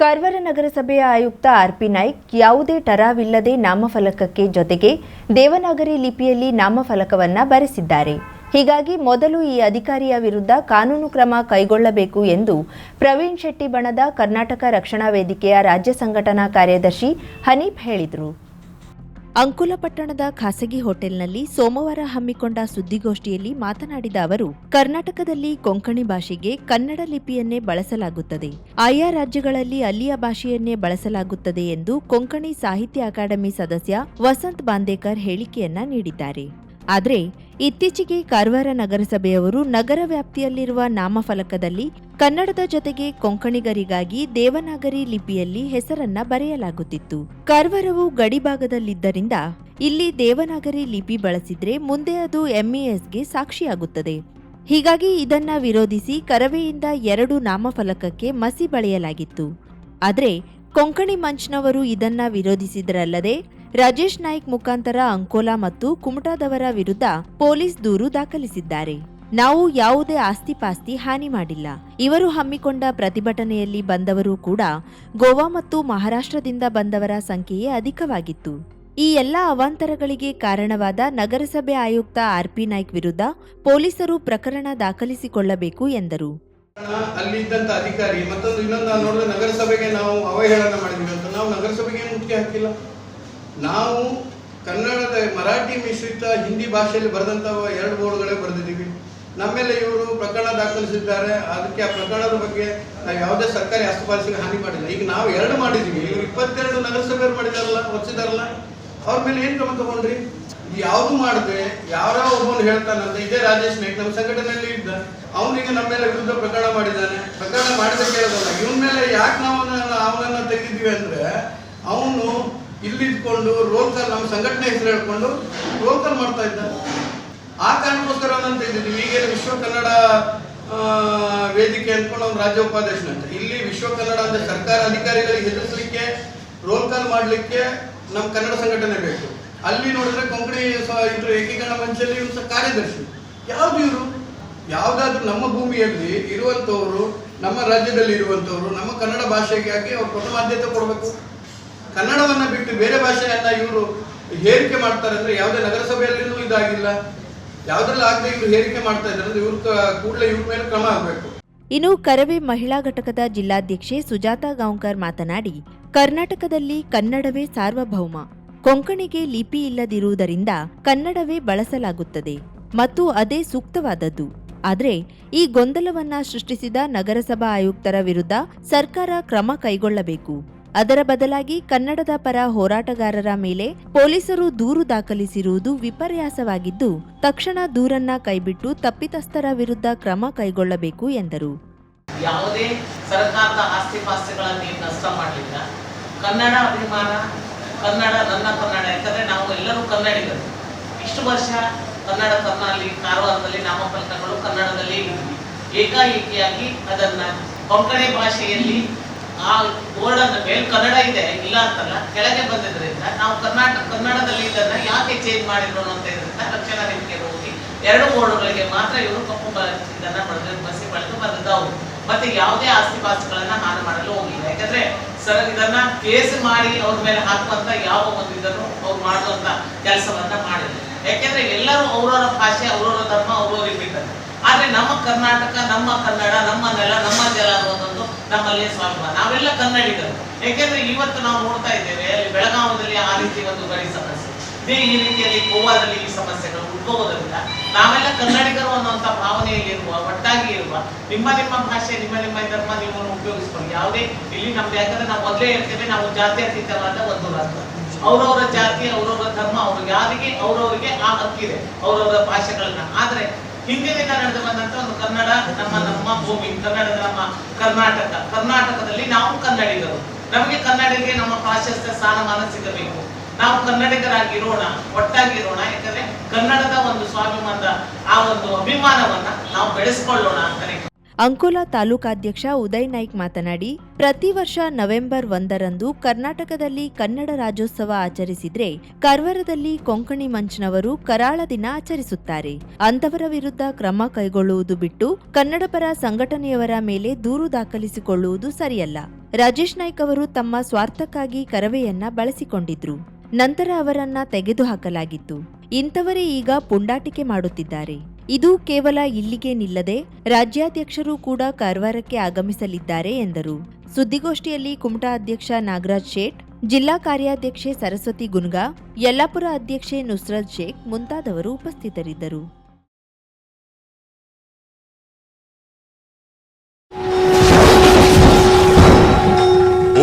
ಕಾರವಾರ ನಗರಸಭೆಯ ಆಯುಕ್ತ ಆರ್ಪಿ ನಾಯ್ಕ್, ಯಾವುದೇ ಟರಾವಿಲ್ಲದೆ ನಾಮಫಲಕಕ್ಕೆ ಜೊತೆಗೆ ದೇವನಾಗರಿ ಲಿಪಿಯಲ್ಲಿ ನಾಮಫಲಕವನ್ನ ಬರೆಸಿದ್ದಾರೆ. ಹೀಗಾಗಿ ಮೊದಲು ಈ ಅಧಿಕಾರಿಯ ವಿರುದ್ಧ ಕಾನೂನು ಕ್ರಮ ಕೈಗೊಳ್ಳಬೇಕು ಎಂದು ಪ್ರವೀಣ್ ಶೆಟ್ಟಿ ಬಣದ ಕರ್ನಾಟಕ ರಕ್ಷಣಾ ವೇದಿಕೆಯ ರಾಜ್ಯ ಸಂಘಟನಾ ಕಾರ್ಯದರ್ಶಿ ಹನೀಫ್ ಹೇಳಿದರು. ಅಂಕುಲಪಟ್ಟಣದ ಖಾಸಗಿ ಹೋಟೆಲ್ನಲ್ಲಿ ಸೋಮವಾರ ಹಮ್ಮಿಕೊಂಡ ಸುದ್ದಿಗೋಷ್ಠಿಯಲ್ಲಿ ಮಾತನಾಡಿದ ಅವರು, ಕರ್ನಾಟಕದಲ್ಲಿ ಕೊಂಕಣಿ ಭಾಷೆಗೆ ಕನ್ನಡ ಲಿಪಿಯನ್ನೇ ಬಳಸಲಾಗುತ್ತದೆ. ಆಯಾ ರಾಜ್ಯಗಳಲ್ಲಿ ಅಲ್ಲಿಯ ಭಾಷೆಯನ್ನೇ ಬಳಸಲಾಗುತ್ತದೆ ಎಂದು ಕೊಂಕಣಿ ಸಾಹಿತ್ಯ ಅಕಾಡೆಮಿ ಸದಸ್ಯ ವಸಂತ್ ಬಾಂದೇಕರ್ ಹೇಳಿಕೆಯನ್ನ ನೀಡಿದ್ದಾರೆ. ಆದರೆ ಇತ್ತೀಚೆಗೆ ಕಾರವಾರ ನಗರಸಭೆಯವರು ನಗರ ವ್ಯಾಪ್ತಿಯಲ್ಲಿರುವ ನಾಮಫಲಕದಲ್ಲಿ ಕನ್ನಡದ ಜೊತೆಗೆ ಕೊಂಕಣಿಗರಿಗಾಗಿ ದೇವನಾಗರಿ ಲಿಪಿಯಲ್ಲಿ ಹೆಸರನ್ನ ಬರೆಯಲಾಗುತ್ತಿತ್ತು. ಕಾರವಾರವು ಗಡಿಭಾಗದಲ್ಲಿದ್ದರಿಂದ ಇಲ್ಲಿ ದೇವನಾಗರಿ ಲಿಪಿ ಬಳಸಿದ್ರೆ ಮುಂದೆ ಅದು ಎಂಇಎಸ್ಗೆ ಸಾಕ್ಷಿಯಾಗುತ್ತದೆ. ಹೀಗಾಗಿ ಇದನ್ನ ವಿರೋಧಿಸಿ ಕರವೆಯಿಂದ ಎರಡು ನಾಮಫಲಕಕ್ಕೆ ಮಸಿ ಬಳೆಯಲಾಗಿತ್ತು. ಆದರೆ ಕೊಂಕಣಿ ಮಂಚ್ನವರು ಇದನ್ನ ವಿರೋಧಿಸಿದರಲ್ಲದೆ ರಾಜೇಶ್ ನಾಯ್ಕ್ ಮುಖಾಂತರ ಅಂಕೋಲಾ ಮತ್ತು ಕುಮಟಾದವರ ವಿರುದ್ಧ ಪೊಲೀಸ್ ದೂರು ದಾಖಲಿಸಿದ್ದಾರೆ. ನಾವು ಯಾವುದೇ ಆಸ್ತಿಪಾಸ್ತಿ ಹಾನಿ ಮಾಡಿಲ್ಲ. ಇವರು ಹಮ್ಮಿಕೊಂಡ ಪ್ರತಿಭಟನೆಯಲ್ಲಿ ಬಂದವರು ಕೂಡ ಗೋವಾ ಮತ್ತು ಮಹಾರಾಷ್ಟ್ರದಿಂದ ಬಂದವರ ಸಂಖ್ಯೆಯೇ ಅಧಿಕವಾಗಿತ್ತು. ಈ ಎಲ್ಲ ಅವಾಂತರಗಳಿಗೆ ಕಾರಣವಾದ ನಗರಸಭೆ ಆಯುಕ್ತ ಆರ್ಪಿ ನಾಯ್ಕ್ ವಿರುದ್ಧ ಪೊಲೀಸರು ಪ್ರಕರಣ ದಾಖಲಿಸಿಕೊಳ್ಳಬೇಕು ಎಂದರು. ಅಲ್ಲಿದ್ದಂತ ಅಧಿಕಾರಿ ಮತ್ತೊಂದು ಇನ್ನೊಂದು ನೋಡಿದ್ರೆ ನಗರಸಭೆಗೆ ನಾವು ಅವಹೇಳನ ಮಾಡಿದ್ವಿ. ಅಂತ ನಾವು ನಗರಸಭೆಗೆ ಮುಖ್ಯ ಹಾಕಿಲ್ಲ. ನಾವು ಕನ್ನಡದ ಮರಾಠಿ ಮಿಶ್ರಿತ ಹಿಂದಿ ಭಾಷೆಯಲ್ಲಿ ಬರೆದಂಥ ಎರಡು ಬೋರ್ಡ್ಗಳೇ ಬರೆದಿದ್ದೀವಿ. ನಮ್ಮೇಲೆ ಇವರು ಪ್ರಕರಣ ದಾಖಲಿಸಿದ್ದಾರೆ. ಅದಕ್ಕೆ ಆ ಪ್ರಕರಣದ ಬಗ್ಗೆ ನಾವು ಯಾವುದೇ ಸರ್ಕಾರಿ ಆಸ್ತಿಪಾಸ್ತಿಗೆ ಹಾನಿ ಮಾಡಿಲ್ಲ. ಈಗ ನಾವು ಎರಡು ಮಾಡಿದ್ದೀವಿ. ಇವರು ಇಪ್ಪತ್ತೆರಡು ನಗರಸಭೆಯವರು ಮಾಡಿದಾರಲ್ಲ ಒತ್ತಿದಾರಲ್ಲ ಅವ್ರ ಮೇಲೆ ಏನು ಕ್ರಮ ತಗೊಂಡ್ರಿ? ಯಾವುದು ಮಾಡಿದ್ರೆ ಯಾರೋ ಒಬ್ಬನು ಹೇಳ್ತಾನಂತ, ಇದೇ ರಾಜೇಶ್ ನಾಯ್ಕ್ ನಮ್ಮ ಸಂಘಟನೆಯಲ್ಲಿ ಇದ್ದ. ಅವನಿಗೆ ನಮ್ಮ ಮೇಲೆ ವಿರುದ್ಧ ಪ್ರಕರಣ ಮಾಡಿದ್ದಾನೆ. ಪ್ರಕರಣ ಮಾಡಿದ ಕೇಳೋದಲ್ಲ ಇವನ ಮೇಲೆ ಯಾಕೆ ನಾವು ಅವನನ್ನು ತೆಗೆದಿದ್ವಿ ಅಂದ್ರೆ, ಅವನು ಇಲ್ಲಿದ್ಕೊಂಡು ರೋಲ್ ಕಾಲ್ ನಮ್ಮ ಸಂಘಟನೆ ಹೆಸರು ಹೇಳ್ಕೊಂಡು ರೋಕಲ್ ಕಾಲ್ ಮಾಡ್ತಾ ಇದ್ದ ಆ ಕಾರಣಕ್ಕೋಸ್ಕರ ಅಂತ ಇದ್ದೀನಿ. ಈಗ ವಿಶ್ವ ಕನ್ನಡ ವೇದಿಕೆ ಅಂದ್ಕೊಂಡು ಅವ್ನು ರಾಜ್ಯ ಉಪಾಧ್ಯಕ್ಷನಂತ ಇಲ್ಲಿ ವಿಶ್ವ ಕನ್ನಡ ಅಂತ ಸರ್ಕಾರ ಅಧಿಕಾರಿಗಳಿಗೆ ಹೆದರಿಸಲಿಕ್ಕೆ ರೋಲ್ ಕಾಲ್ ಮಾಡಲಿಕ್ಕೆ ನಮ್ಮ ಕನ್ನಡ ಸಂಘಟನೆ ಬೇಕು. ಅಲ್ಲಿ ನೋಡಿದ್ರೆ ಕೊಂಕಣಿ ಇದ್ರು ಏಕೀಕರಣ ಮಂಚಲ್ಲಿ ಇವ್ರು ಕಾರ್ಯದರ್ಶಿ. ಯಾವ್ದು ಇವರು? ಯಾವ್ದಾದ್ರು ನಮ್ಮ ಭೂಮಿಯಲ್ಲಿ ಇರುವಂತವರು ನಮ್ಮ ರಾಜ್ಯದಲ್ಲಿ ಇರುವಂತವರು ನಮ್ಮ ಕನ್ನಡ ಭಾಷೆಗಾಗಿ ಅವ್ರು ಪ್ರಥಮ ಆದ್ಯತೆ ಕೊಡಬೇಕು. ಕನ್ನಡವನ್ನ ಬಿಟ್ಟು ಬೇರೆ ಭಾಷೆಯನ್ನ ಇವರು ಹೇರಿಕೆ ಮಾಡ್ತಾರೆ ಅಂದ್ರೆ ಯಾವುದೇ ನಗರಸಭೆಯಲ್ಲಿನೂ ಇದಾಗಿಲ್ಲ. ಯಾವ್ದ್ರಲ್ಲಿ ಆಗದೆ ಇವರು ಹೇರಿಕೆ ಮಾಡ್ತಾ ಇದ್ದಾರೆ ಅಂದ್ರೆ ಇವ್ರ ಕೂಡಲೇ ಇವ್ರ ಮೇಲೆ ಕ್ರಮ ಆಗಬೇಕು. ಇನ್ನು ಕರವೇ ಮಹಿಳಾ ಘಟಕದ ಜಿಲ್ಲಾಧ್ಯಕ್ಷೆ ಸುಜಾತಾ ಗಾಂವ್ಕರ್ ಮಾತನಾಡಿ, ಕರ್ನಾಟಕದಲ್ಲಿ ಕನ್ನಡವೇ ಸಾರ್ವಭೌಮ. ಕೊಂಕಣಿಗೆ ಲಿಪಿ ಇಲ್ಲದಿರುವುದರಿಂದ ಕನ್ನಡವೇ ಬಳಸಲಾಗುತ್ತದೆ ಮತ್ತು ಅದೇ ಸೂಕ್ತವಾದದ್ದು. ಆದರೆ ಈ ಗೊಂದಲವನ್ನ ಸೃಷ್ಟಿಸಿದ ನಗರಸಭಾ ಆಯುಕ್ತರ ವಿರುದ್ಧ ಸರ್ಕಾರ ಕ್ರಮ ಕೈಗೊಳ್ಳಬೇಕು. ಅದರ ಬದಲಾಗಿ ಕನ್ನಡದ ಪರ ಹೋರಾಟಗಾರರ ಮೇಲೆ ಪೊಲೀಸರು ದೂರು ದಾಖಲಿಸಿರುವುದು ವಿಪರ್ಯಾಸವಾಗಿದ್ದು, ತಕ್ಷಣ ದೂರನ್ನ ಕೈಬಿಟ್ಟು ತಪ್ಪಿತಸ್ಥರ ವಿರುದ್ಧ ಕ್ರಮ ಕೈಗೊಳ್ಳಬೇಕು ಎಂದರು. ಯಾವುದೇ ಸರ್ಕಾರದ ಆಸ್ತಿ ಪಾಸ್ತಿಗಳನ್ನು ನಷ್ಟ ಮಾಡಲಿಲ್ಲ. ಕನ್ನಡ ಅಭಿಮಾನ, ಕನ್ನಡ ನನ್ನ ಕನ್ನಡ ಯಾಕಂದ್ರೆ ನಾವು ಎಲ್ಲರೂ ಕನ್ನಡಿಗರು. ಇಷ್ಟು ವರ್ಷ ಕನ್ನಡ ಕರ್ನಾಲಿ ಕಾರವಾರದಲ್ಲಿ ನಾಮಫಲಕಗಳು ಕನ್ನಡದಲ್ಲಿ ಏಕಾಏಕಿಯಾಗಿ ಅದನ್ನ ಕೊಂಕಣಿ ಭಾಷೆಯಲ್ಲಿ ಆ ಬೋರ್ಡ್ ಮೇಲ್ ಕನ್ನಡ ಇದೆ, ಇಲ್ಲ ಅಂತಲ್ಲ, ಕೆಳಗೆ ಬಂದಿದ್ರಿಂದ ನಾವು ಕರ್ನಾಟಕ, ಕನ್ನಡದಲ್ಲಿ ಇದನ್ನ ಯಾಕೆ ಚೇಂಜ್ ಮಾಡಿದ್ರು ಅಂತ ಇದ್ರಿಂದ ರಕ್ಷಣಾ ವೇದಿಕೆಗೆ ಹೋಗಿ ಎರಡು ಬೋರ್ಡ್ಗಳಿಗೆ ಮಾತ್ರ ಇವರು ಕಪ್ಪು ಇದನ್ನ ಬರೆದು, ಬಸಿ ಬಳಿದು ಬಂದದ್ದು ಮತ್ತೆ ಯಾವುದೇ ಆಸ್ತಿ ಪಾಸ್ತಿಗಳನ್ನ ಹಾನಿ ಮಾಡಲು ಹೋಗಿಲ್ಲ. ಯಾಕಂದ್ರೆ ಸರ್, ಇದನ್ನ ಕೇಸ್ ಮಾಡಿ ಅವ್ರ ಮೇಲೆ ಹಾಕುವಂತ ಯಾವ ಒಂದು ಇದನ್ನು ಅವ್ರು ಮಾಡುವಂತ ಕೆಲಸವನ್ನ ಮಾಡಿಲ್ಲ ಯಾಕೆಂದ್ರೆ ಎಲ್ಲರೂ ಅವರವರ ಭಾಷೆ, ಅವರವರ ಧರ್ಮ ಅವ್ರವ್ರಿಗೆ ಬಿಟ್ಟದ್ದು ಆದ್ರೆ ನಮ್ಮ ಕರ್ನಾಟಕ, ನಮ್ಮ ಕನ್ನಡ, ನಮ್ಮ ನೆಲ, ನಮ್ಮ ಜಲ ಅನ್ನೋದೊಂದು ನಮ್ಮಲ್ಲಿ ಸ್ವಲ್ಪ. ನಾವೆಲ್ಲ ಕನ್ನಡಿಗರು. ಯಾಕೆಂದ್ರೆ ಇವತ್ತು ನಾವು ನೋಡ್ತಾ ಇದ್ದೇವೆ, ಅಲ್ಲಿ ಬೆಳಗಾವದಲ್ಲಿ ಆ ರೀತಿ ಒಂದು ಗಡಿ ಸಮಸ್ಯೆ. ಇದೇ ಈ ರೀತಿಯಲ್ಲಿ ಗೋವಾದಲ್ಲಿ ಈ ಸಮಸ್ಯೆಗಳು ಉದ್ಭವದಿಂದ ನಾವೆಲ್ಲ ಕನ್ನಡಿಗರು ಅನ್ನುವಂತ ಭಾವನೆಯಲ್ಲಿ ಇರುವ, ಒಟ್ಟಾಗಿ ಇರುವ, ನಿಮ್ಮ ನಿಮ್ಮ ಭಾಷೆ, ನಿಮ್ಮ ನಿಮ್ಮ ಧರ್ಮ ನೀವು ಉಪಯೋಗಿಸ್ಕೊಂಡು ಯಾವುದೇ, ಇಲ್ಲಿ ನಮ್ದು ಯಾಕಂದ್ರೆ ನಾವು ಮೊದಲೇ ಹೇಳ್ತೇವೆ, ನಾವು ಜಾತಿ ಅತೀತವಾದ ಒಂದು ರಾಷ್ಟ್ರ ಅವರವರ ಜಾತಿ, ಅವರವರ ಧರ್ಮ ಅವ್ರಿಗೆ ಯಾರಿಗೆ, ಅವರವರಿಗೆ ಆ ಹಕ್ಕಿದೆ, ಅವರವರ ಭಾಷೆಗಳನ್ನ. ಆದ್ರೆ ಹಿಂದಿನಿಂದ ನಡೆದು ಬಂದಂತ ಒಂದು ಕನ್ನಡ, ನಮ್ಮ ನಮ್ಮ ಭೂಮಿ, ಕನ್ನಡದ ನಮ್ಮ ಕರ್ನಾಟಕ. ಕರ್ನಾಟಕದಲ್ಲಿ ನಾವು ಕನ್ನಡಿಗರು. ನಮಗೆ ಕನ್ನಡಿಗೆ ನಮ್ಮ ಪ್ರಾಶಸ್ತ್ಯ ಸ್ಥಾನಮಾನ ಸಿಗಬೇಕು ನಾವು ಕನ್ನಡಿಗರಾಗಿರೋಣ, ಒಟ್ಟಾಗಿರೋಣ, ಯಾಕಂದ್ರೆ ಕನ್ನಡದ ಒಂದು ಸ್ವಾಭಿಮಾನದ, ಆ ಒಂದು ಅಭಿಮಾನವನ್ನ ನಾವು ಬೆಳೆಸ್ಕೊಳ್ಳೋಣ ಅಂತಾನೆ ಅಂಕೋಲಾ ತಾಲೂಕಾಧ್ಯಕ್ಷ ಉದಯ್ ನಾಯ್ಕ್ ಮಾತನಾಡಿ, ಪ್ರತಿ ವರ್ಷ ನವೆಂಬರ್ ಒಂದರಂದು ಕರ್ನಾಟಕದಲ್ಲಿ ಕನ್ನಡ ರಾಜ್ಯೋತ್ಸವ ಆಚರಿಸಿದ್ರೆ ಕರ್ವರದಲ್ಲಿ ಕೊಂಕಣಿ ಮಂಚ್ನವರು ಕರಾಳ ದಿನ ಆಚರಿಸುತ್ತಾರೆ. ಅಂತವರ ವಿರುದ್ಧ ಕ್ರಮ ಕೈಗೊಳ್ಳುವುದು ಬಿಟ್ಟು ಕನ್ನಡಪರ ಸಂಘಟನೆಯವರ ಮೇಲೆ ದೂರು ದಾಖಲಿಸಿಕೊಳ್ಳುವುದು ಸರಿಯಲ್ಲ. ರಾಜೇಶ್ ನಾಯ್ಕ್ ಅವರು ತಮ್ಮ ಸ್ವಾರ್ಥಕ್ಕಾಗಿ ಕರವೆಯನ್ನ ಬಳಸಿಕೊಂಡಿದ್ರು. ನಂತರ ಅವರನ್ನ ತೆಗೆದುಹಾಕಲಾಗಿತ್ತು. ಇಂಥವರೇ ಈಗ ಪುಂಡಾಟಿಕೆ ಮಾಡುತ್ತಿದ್ದಾರೆ. ಇದು ಕೇವಲ ಇಲ್ಲಿಗೆ ನಿಲ್ಲದೆ ರಾಜ್ಯಾಧ್ಯಕ್ಷರು ಕೂಡ ಕಾರವಾರಕ್ಕೆ ಆಗಮಿಸಲಿದ್ದಾರೆ ಎಂದರು. ಸುದ್ದಿಗೋಷ್ಠಿಯಲ್ಲಿ ಕುಮಟಾ ಅಧ್ಯಕ್ಷ ನಾಗರಾಜ್ ಶೇಟ್, ಜಿಲ್ಲಾ ಕಾರ್ಯಾಧ್ಯಕ್ಷೆ ಸರಸ್ವತಿ ಗುನ್ಗಾ, ಯಲ್ಲಾಪುರ ಅಧ್ಯಕ್ಷೆ ನುಸ್ರತ್ ಶೇಖ್ ಮುಂತಾದವರು ಉಪಸ್ಥಿತರಿದ್ದರು.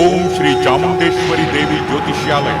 ಓಂ ಶ್ರೀ ಚಾಮುಂಡೇಶ್ವರಿ ದೇವಿ ಜ್ಯೋತಿಷ್ಯಾಲಯ.